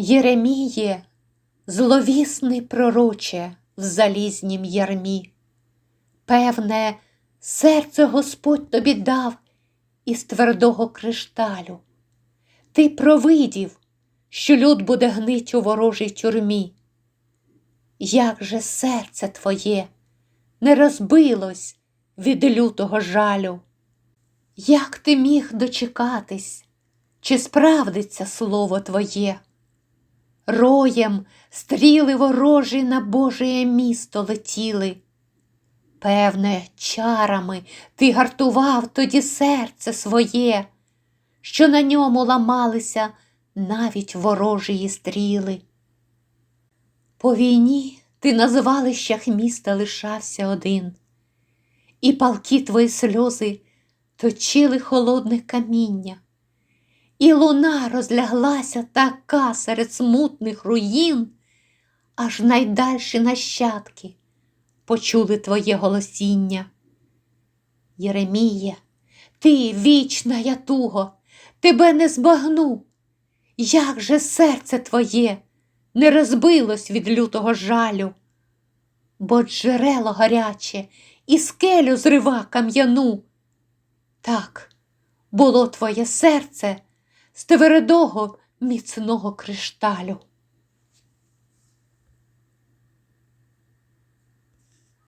Єреміє, зловісний пророче в залізнім ярмі. Певне, серце Господь тобі дав із твердого кришталю. Ти провидів, що люд буде гнить у ворожій тюрмі. Як же серце твоє не розбилось від лютого жалю? Як ти міг дочекатись, чи справдиться слово твоє? Роєм стріли ворожі на Божеє місто летіли. Певне, чарами ти гартував тоді серце своє, що на ньому ламалися навіть ворожії стріли. По війні ти на звалищах міста лишався один, і палки твої сльози точили холодне каміння, і луна розляглася така серед смутних руїн, аж найдальші нащадки почули твоє голосіння. Єреміє, ти вічна ятуго, тебе не збагну. Як же серце твоє не розбилось від лютого жалю, бо джерело гаряче і скелю зрива кам'яну. Так було твоє серце з твердого міцного кришталю.